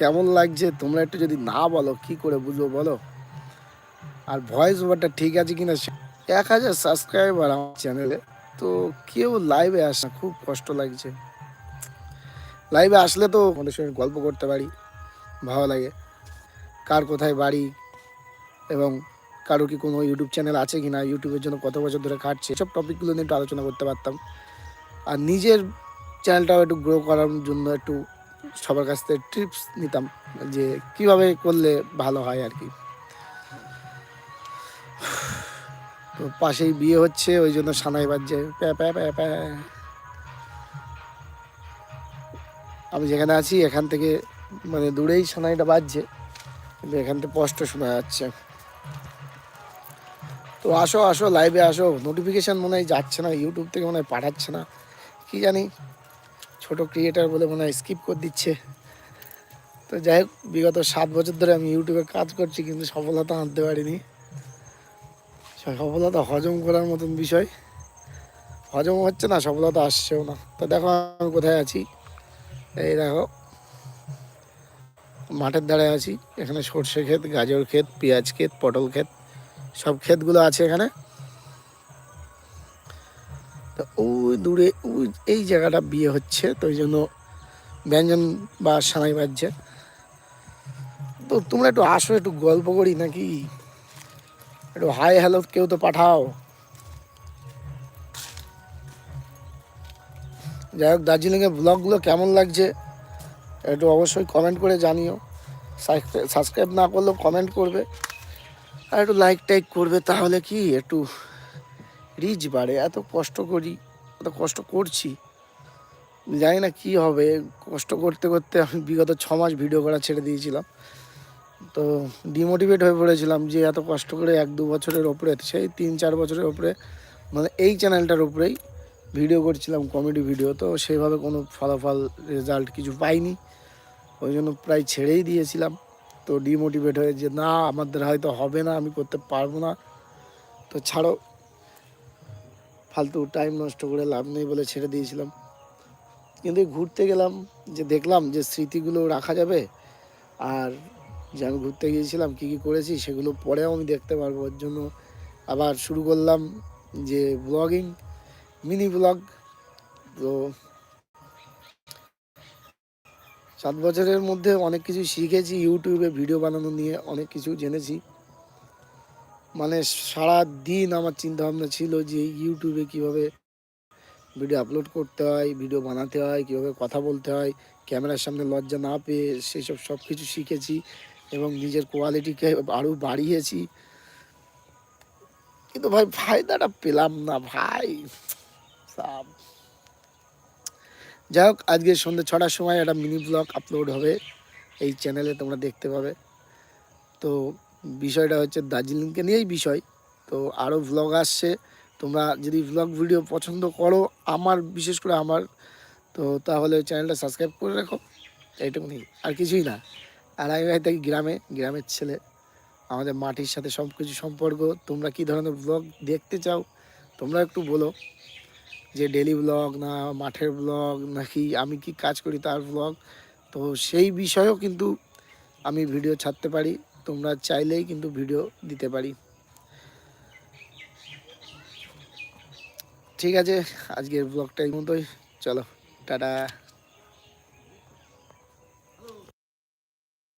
কেমন লাগছে? তোমরা একটু যদি না বলো কি করে বুঝব বলো? আর ভয়েস ওভারটা ঠিক আছে কিনা এক হাজার সাবস্ক্রাইবার আমার চ্যানেলে তো কেউ লাইভে আসে না, খুব কষ্ট লাগছে। লাইভে আসলে তো আমাদের সঙ্গে গল্প করতে পারি ভালো লাগে। কার কোথায় বাড়ি এবং কারও কি কোনো ইউটিউব চ্যানেল আছে কি না ইউটিউবের জন্য কত বছর ধরে কাটছে সব টপিকগুলো নিয়ে একটু আলোচনা করতে পারতাম। আর নিজের চ্যানেলটাও একটু গ্রো করার জন্য একটু সবার কাছ থেকে টিপস নিতাম যে কীভাবে করলে ভালো হয় আর কি। তো পাশেই বিয়ে হচ্ছে, ওই জন্য সানাই বাজছে, প্যা প্যা প্যা প্যা। আমি যেখানে আছি, এখান থেকে মানে দূরেই সানাইটা বাজছে, কিন্তু এখান থেকে স্পষ্ট শোনা যাচ্ছে। তো আসো আসো লাইভে আসো নোটিফিকেশান মনে হয় যাচ্ছে না ইউটিউব থেকে মনে হয় পাঠাচ্ছে না, কি জানি। ছোট ক্রিয়েটার বলে মনে হয় স্কিপ করে দিচ্ছে। তো যাই হোক, বিগত সাত বছর ধরে আমি ইউটিউবে কাজ করছি, কিন্তু সফলতা আনতে পারিনি। সফলতা হজম করার মতন বিষয়। হজম হচ্ছে না, সফলতা আসছেও না। তো দেখো আমি কোথায় আছি। এই দেখো, মাঠের ধারে আছি। এখানে সর্ষে ক্ষেত, গাজর ক্ষেত, পেঁয়াজ ক্ষেত, পটল ক্ষেত, সব ক্ষেতগুলো আছে এখানে। তো ওই দূরে এই জায়গাটা বিয়ে হচ্ছে, তো ওই জন্য ব্যঞ্জন বা সানাই বাজছে। তো তোমরা একটু আসো, একটু গল্প করি নাকি? একটু হাই হ্যালো কেউ তো পাঠাও। যাই হোক, দার্জিলিংয়ের ব্লগগুলো কেমন লাগছে, একটু অবশ্যই কমেন্ট করে জানিও। সাবস্ক্রাইব না করলেও কমেন্ট করবে। আর একটু লাইক টাইক করবে, তাহলে কি? একটু রিচ বাড়ে, এত কষ্ট করি, এত কষ্ট করছি। জানি না কি হবে, কষ্ট করতে করতে আমি বিগত ছ মাস ভিডিও করা ছেড়ে দিয়েছিলাম। তো ডিমোটিভেট হয়ে পড়েছিলাম যে এত কষ্ট করে এক দু বছরের ওপরে, সেই তিন চার বছরের ওপরে মানে এই চ্যানেলটার উপরেই ভিডিও করছিলাম কমেডি ভিডিও তো সেভাবে কোনো ফলাফল রেজাল্ট কিছু পাইনি। ওই জন্য প্রায় ছেড়েই দিয়েছিলাম। তো ডিমোটিভেট হয়ে যে, না, আমাদের হয়তো হবে না, আমি করতে পারব না। তো ছাড়ো ফালতু টাইম নষ্ট করে লাভ নেই বলে ছেড়ে দিয়েছিলাম। কিন্তু ঘুরতে গেলাম, যে দেখলাম যে স্মৃতিগুলো রাখা যাবে, আর যে আমি ঘুরতে গিয়েছিলাম, কী কী করেছি, সেগুলো পরেও আমি দেখতে পারব। ওর জন্য আবার শুরু করলাম যে ব্লগিং মিনি ব্লগ তো সাত বছরের মধ্যে অনেক কিছু শিখেছি, ইউটিউবে ভিডিও বানানো নিয়ে অনেক কিছু জেনেছি। মানে সারা দিন আমার চিন্তা ভাবনা ছিল যে ইউটিউবে কীভাবে ভিডিও আপলোড করতে হয় ভিডিও বানাতে হয়, কীভাবে কথা বলতে হয়, ক্যামেরার সামনে লজ্জা না পেয়ে সেসব সব কিছু শিখেছি এবং নিজের কোয়ালিটিকে আরও বাড়িয়েছি। কিন্তু ভাই, ফায়দাটা পেলাম না ভাই। সাব। যাই হোক, আজকে সন্ধ্যে ছটার সময় একটা মিনি ব্লগ আপলোড হবে। এই চ্যানেলে তোমরা দেখতে পাবে। তো বিষয়টা হচ্ছে দার্জিলিংকে নিয়েই বিষয়। তো আরও ভ্লগ আসছে, তোমরা যদি ভ্লগ ভিডিও পছন্দ করো, আমার বিশেষ করে আমার, তো তাহলে চ্যানেলটা সাবস্ক্রাইব করে রাখো। এইটুকুনি, আর কিছুই না। আর আমি ভাই থাকি গ্রামে, গ্রামের ছেলে। আমাদের মাটির সাথে সব কিছু সম্পর্ক। তোমরা কি ধরনের ব্লগ দেখতে চাও, তোমরা একটু বলো। যে ডেলি ব্লগ না মাঠের ব্লগ নাকি আমি কি কাজ করি তার ব্লগ তো সেই বিষয়েও কিন্তু আমি ভিডিও ছাড়তে পারি। তোমরা চাইলেই কিন্তু ভিডিও দিতে পারি। ঠিক আছে আজকের ব্লগটা এই মতোই। চলো টাটা।